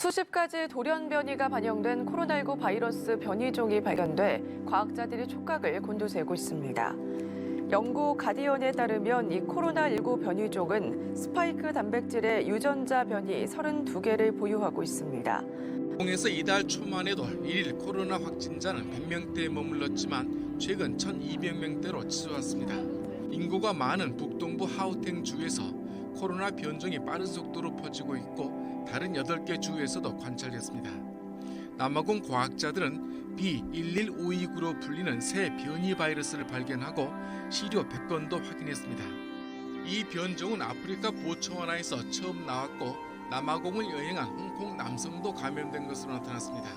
수십 가지 돌연 변이가 반영된 코로나19 바이러스 변이종이 발견돼 과학자들이 촉각을 곤두세우고 있습니다. 영국 가디언에 따르면 이 코로나19 변이종은 스파이크 단백질의 유전자 변이 32개를 보유하고 있습니다. 홍에서 이달 초만 해도 일일 코로나 확진자는 100명대에 머물렀지만 최근 1,200명대로 치솟았습니다. 인구가 많은 북동부 하우텐 주에서 코로나 변종이 빠른 속도로 퍼지고 있고 다른 8개 주에서도 관찰됐습니다. 남아공 과학자들은 B11529로 불리는 새 변이 바이러스를 발견하고 시료 100건도 확인했습니다. 이 변종은 아프리카 보츠와나에서 처음 나왔고 남아공을 여행한 홍콩 남성도 감염된 것으로 나타났습니다.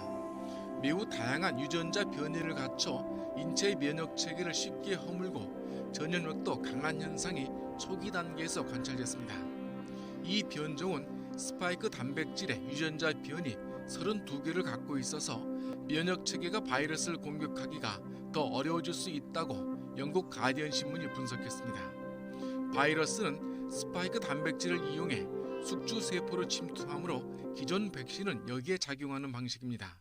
매우 다양한 유전자 변이를 갖춰 인체 면역 체계를 쉽게 허물고 전염력도 강한 현상이 초기 단계에서 관찰됐습니다. 이 변종은 스파이크 단백질의 유전자 변이 32개를 갖고 있어서 면역 체계가 바이러스를 공격하기가 더 어려워질 수 있다고 영국 가디언 신문이 분석했습니다. 바이러스는 스파이크 단백질을 이용해 숙주 세포로 침투하므로 기존 백신은 여기에 작용하는 방식입니다.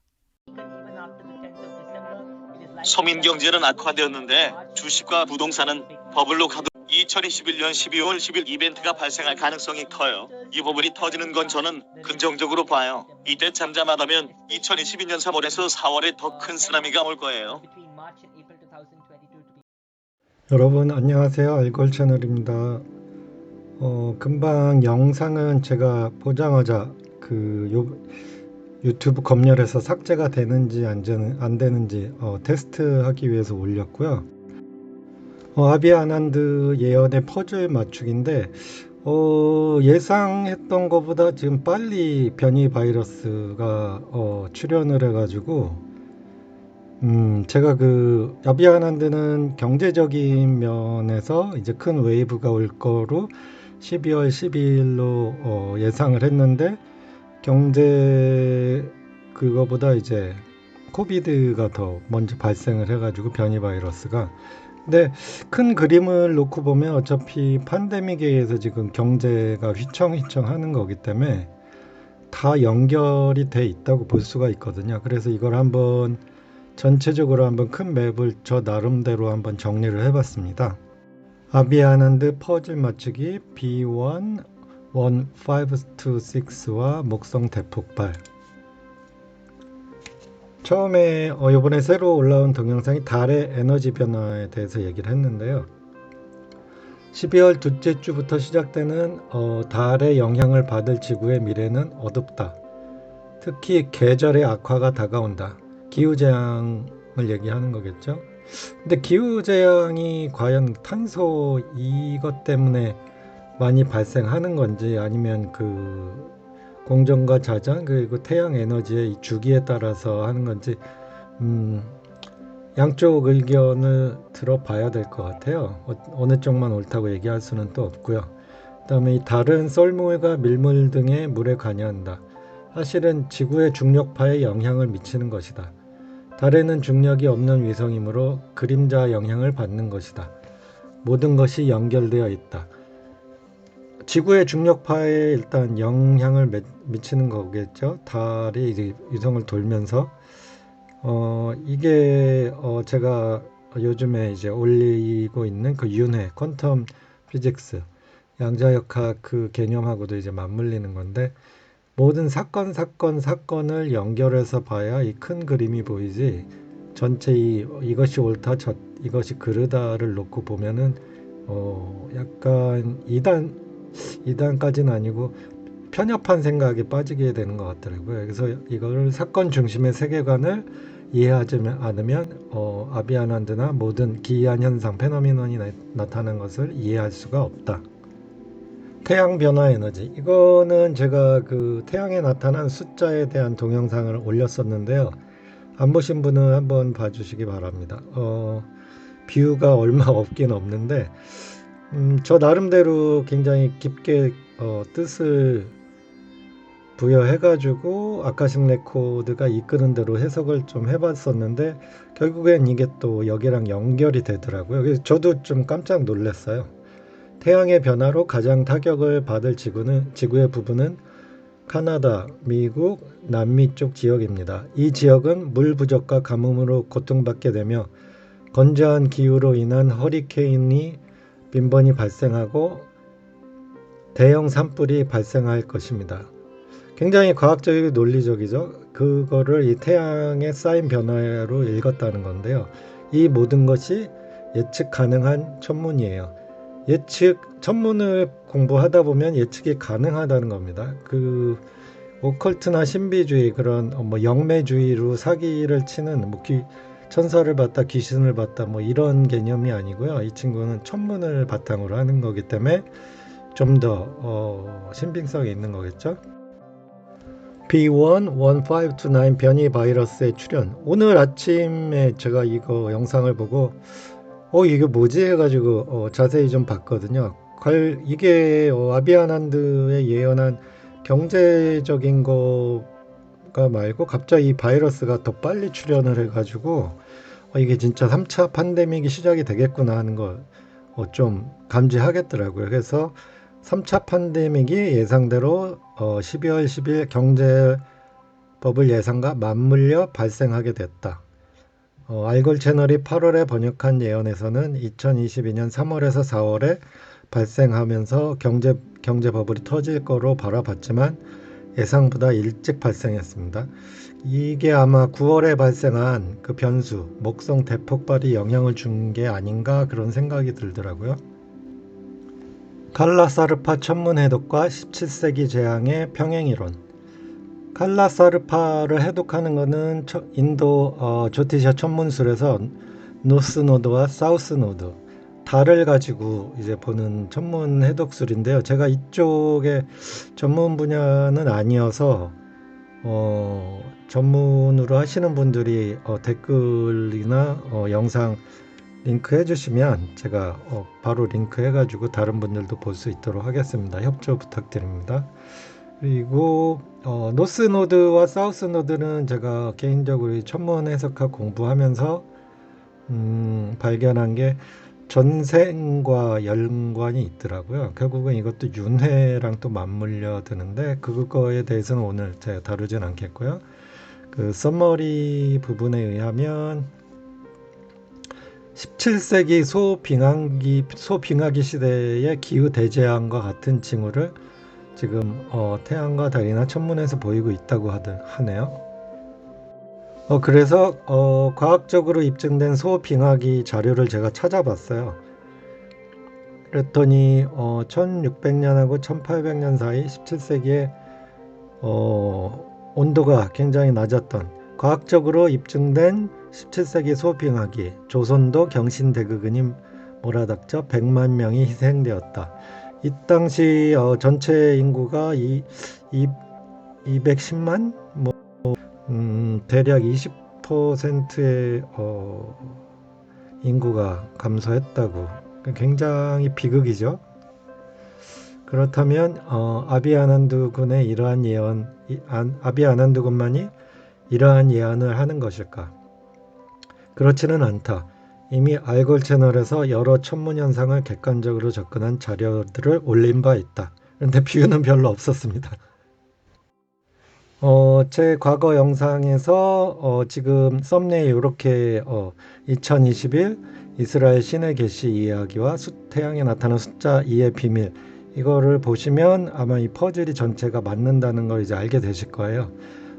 서민 경제는 악화되었는데 주식과 부동산은 버블로 가도 2021년 12월 10일 이벤트가 발생할 가능성이 커요. 이 부분이 터지는 건 저는 긍정적으로 봐요. 이때 잠잠하다면 2022년 3월에서 4월에 더 큰 쓰나미가 올 거예요. 여러분 안녕하세요 알골 채널입니다 어, 금방 영상은 제가 보자마자 그 요, 유튜브 검열해서 삭제가 되는지 안, 되는, 안 되는지 어, 테스트하기 위해서 올렸고요 어, 아비아난드 예언의 퍼즐 맞추기인데 어, 예상했던 것보다 지금 빨리 변이 바이러스가 어, 출현을 해가지고 음, 제가 그 아비아난드는 경제적인 면에서 이제 큰 웨이브가 올 거로 12월 12일로 어, 예상을 했는데 경제 그거보다 이제 코비드가 더 먼저 발생을 해가지고 변이 바이러스가 근데 큰 그림을 놓고 보면 어차피 팬데믹에 의해서 지금 경제가 휘청휘청 하는 거기 때문에 다 연결이 돼 있다고 볼 수가 있거든요. 그래서 이걸 한번 전체적으로 한번 큰 맵을 저 나름대로 한번 정리를 해봤습니다. 아비아난드 퍼즐 맞추기 B1 1526와 목성 대폭발 처음에 어, 이번에 새로 올라온 동영상이 달의 에너지 변화에 대해서 얘기를 했는데요. 12월 둘째 주부터 시작되는 어, 달의 영향을 받을 지구의 미래는 어둡다. 특히 계절의 악화가 다가온다. 기후재앙을 얘기하는 거겠죠. 근데 기후재앙이 과연 탄소 이것 때문에 많이 발생하는 건지 아니면 그 공정과 자전 그리고 태양 에너지의 이 주기에 따라서 하는 건지 음, 양쪽 의견을 들어봐야 될 것 같아요. 어, 어느 쪽만 옳다고 얘기할 수는 또 없고요. 그다음에 이 다른 썰물과 밀물 등의 물에 관여한다. 사실은 지구의 중력파에 영향을 미치는 것이다. 달에는 중력이 없는 위성이므로 그림자 영향을 받는 것이다. 모든 것이 연결되어 있다. 지구의 중력파에 일단 영향을 매- 미치는 거겠죠. 달이 이제 위성을 돌면서 어 이게 어 제가 요즘에 이제 올리고 있는 그 윤회 퀀텀 피직스 양자역학 그 개념하고도 이제 맞물리는 건데 모든 사건 사건 사건을 연결해서 봐야 이 큰 그림이 보이지 전체 이 이것이 옳다 저 이것이 그르다를 놓고 보면은 어 약간 이단 이단까지는 아니고 편협한 생각에 빠지게 되는 것 같더라고요. 그래서 이거를 사건 중심의 세계관을 이해하지 않으면 어, 아비아난드나 모든 기이한 현상 페노미논이 나, 나타난 것을 이해할 수가 없다. 태양 변화 에너지 이거는 제가 그 태양에 나타난 숫자에 대한 동영상을 올렸었는데요. 안 보신 분은 한번 봐주시기 바랍니다. 어, 뷰가 얼마 없긴 없는데 음, 저 나름대로 굉장히 깊게 어, 뜻을 부여해가지고 아카식 레코드가 이끄는 대로 해석을 좀 해봤었는데 결국엔 이게 또 여기랑 연결이 되더라고요. 그래서 저도 좀 깜짝 놀랐어요. 태양의 변화로 가장 타격을 받을 지구는 지구의 부분은 카나다, 미국, 남미 쪽 지역입니다. 이 지역은 물 부족과 가뭄으로 고통받게 되며 건조한 기후로 인한 허리케인이 빈번히 발생하고 대형 산불이 발생할 것입니다. 굉장히 과학적이고 논리적이죠. 그거를 이 태양에 쌓인 변화로 읽었다는 건데요. 이 모든 것이 예측 가능한 천문이에요. 예측 천문을 공부하다 보면 예측이 가능하다는 겁니다. 그 오컬트나 신비주의 그런 어, 뭐 영매주의로 사기를 치는 뭐 귀, 천사를 봤다 귀신을 봤다 뭐 이런 개념이 아니고요. 이 친구는 천문을 바탕으로 하는 거기 때문에 좀더 어, 신빙성이 있는 거겠죠. B11529 변이 바이러스의 출현. 오늘 아침에 제가 이거 영상을 보고 어 이게 뭐지 해가지고 어, 자세히 좀 봤거든요. 관- 이게 어, 아비아난드의 예언한 경제적인 거 가 말고 갑자기 이 바이러스가 더 빨리 출현을 해가지고 어, 이게 진짜 3차 팬데믹이 시작이 되겠구나 하는 걸 어, 좀 감지하겠더라고요. 그래서 3차 팬데믹이 예상대로 어, 12월 10일 경제버블 예상과 맞물려 발생하게 됐다. 어, 알골 채널이 8월에 번역한 예언에서는 2022년 3월에서 4월에 발생하면서 경제 경제 버블이 터질 거로 바라봤지만 예상보다 일찍 발생했습니다. 이게 아마 9월에 발생한 그 변수, 목성 대폭발이 영향을 준 게 아닌가 그런 생각이 들더라고요. 칼라사르파 천문 해독과 17세기 재앙의 평행이론. 칼라사르파를 해독하는 것은 처- 인도 어, 조티샤 천문술에서 노스 노드와 사우스 노드 달을 가지고 이제 보는 천문 해독술인데요. 제가 이쪽에 전문 분야는 아니어서 어, 전문으로 하시는 분들이 어, 댓글이나 어, 영상 링크 해주시면 제가 어, 바로 링크 해가지고 다른 분들도 볼 수 있도록 하겠습니다. 협조 부탁드립니다. 그리고 어, 노스 노드와 사우스 노드는 제가 개인적으로 이 천문 해석학 공부하면서 음, 발견한 게 전생과 연관이 있더라고요. 결국은 이것도 윤회랑 또 맞물려 드는데 그거에 대해서는 오늘 제가 다루진 않겠고요. 그 서머리 부분에 의하면 17세기 소빙하기 소빙하기 시대의 기후 대재앙과 같은 징후를 지금 어, 태양과 달이나 천문에서 보이고 있다고 하더, 하네요. 어, 그래서 어, 과학적으로 입증된 소빙하기 자료를 제가 찾아봤어요. 그랬더니 어, 1600년하고 1800년 사이 17세기에 어, 온도가 굉장히 낮았던 과학적으로 입증된 17세기 소빙하기 조선도 경신 대극은이 몰아닥쳐 100만 명이 희생되었다. 이 당시 어, 전체 인구가 이, 이 210만 뭐 음, 대략 20%의 어, 인구가 감소했다고 굉장히 비극이죠. 그렇다면 어, 아비 아난두 군의 이러한 예언, 이, 안, 아비 아난두 군만이 이러한 예언을 하는 것일까? 그렇지는 않다. 이미 알골 채널에서 여러 천문 현상을 객관적으로 접근한 자료들을 올린 바 있다. 그런데 비유는 별로 없었습니다. 어, 제 과거 영상에서 어, 지금 썸네일 이렇게 어, 2021 이스라엘 신의 계시 이야기와 수, 태양에 나타나는 숫자 2의 비밀 이거를 보시면 아마 이 퍼즐이 전체가 맞는다는 걸 이제 알게 되실 거예요.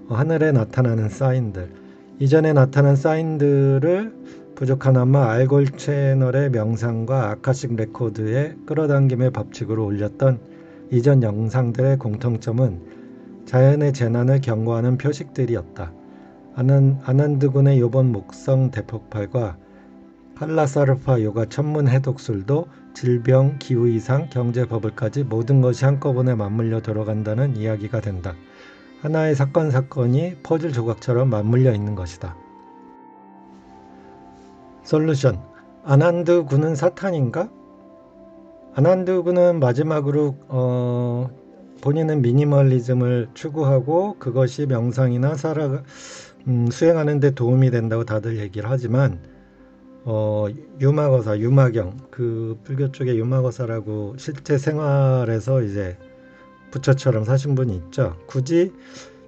어, 하늘에 나타나는 사인들 이전에 나타난 사인들을 부족하나마 알골 채널의 명상과 아카식 레코드의 끌어당김의 법칙으로 올렸던 이전 영상들의 공통점은 자연의 재난을 경고하는 표식들이었다. 아난, 아난드군의 요번 목성 대폭발과 칼라사르파 요가 천문 해독술도 질병, 기후 이상, 경제 버블까지 모든 것이 한꺼번에 맞물려 들어간다는 이야기가 된다. 하나의 사건 사건이 퍼즐 조각처럼 맞물려 있는 것이다. 솔루션 아난드 군은 사탄인가? 아난드 군은 마지막으로 어, 본인은 미니멀리즘을 추구하고 그것이 명상이나 살아 음, 수행하는 데 도움이 된다고 다들 얘기를 하지만 어, 유마거사, 유마경 그 불교 쪽의 유마거사라고 실제 생활에서 이제 부처처럼 사신 분이 있죠. 굳이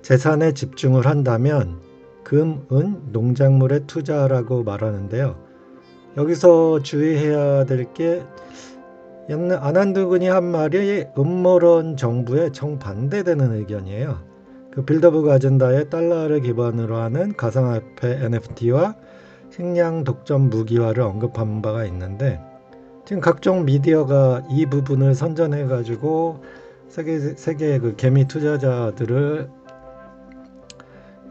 재산에 집중을 한다면 금, 은, 농작물에 투자라고 말하는데요. 여기서 주의해야 될 게 아난두근이 한 말이 음모론 정부에 정반대되는 의견이에요. 그 빌더북 아젠다의 달러를 기반으로 하는 가상화폐 NFT와 식량 독점 무기화를 언급한 바가 있는데 지금 각종 미디어가 이 부분을 선전해 가지고 세계 세계의 그 개미 투자자들을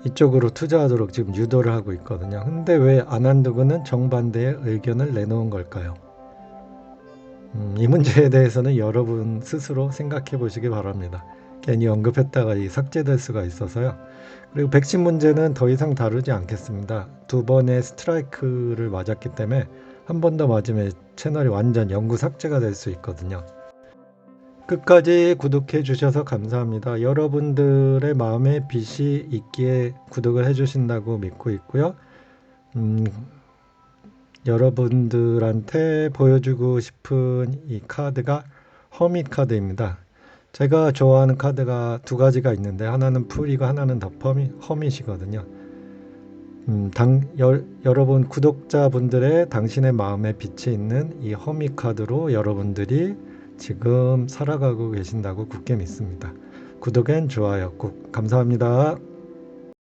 이쪽으로 투자하도록 지금 유도를 하고 있거든요. 근데 왜 아난두근은 정반대의 의견을 내놓은 걸까요? 음, 이 문제에 대해서는 여러분 스스로 생각해 보시기 바랍니다. 괜히 언급했다가 이 삭제될 수가 있어서요. 그리고 백신 문제는 더 이상 다루지 않겠습니다. 두 번의 스트라이크를 맞았기 때문에 한 번 더 맞으면 채널이 완전 영구 삭제가 될 수 있거든요. 끝까지 구독해 주셔서 감사합니다. 여러분들의 마음에 빛이 있기에 구독을 해 주신다고 믿고 있고요. 음, 여러분들한테 보여주고 싶은 이 카드가 허밋 카드입니다. 제가 좋아하는 카드가 두 가지가 있는데 하나는 풀이고 하나는 더 허밋이거든요. 음, 당, 여, 여러분 구독자분들의 당신의 마음에 빛이 있는 이 허밋 카드로 여러분들이 지금 살아가고 계신다고 굳게 믿습니다. 구독엔 좋아요 꼭 감사합니다.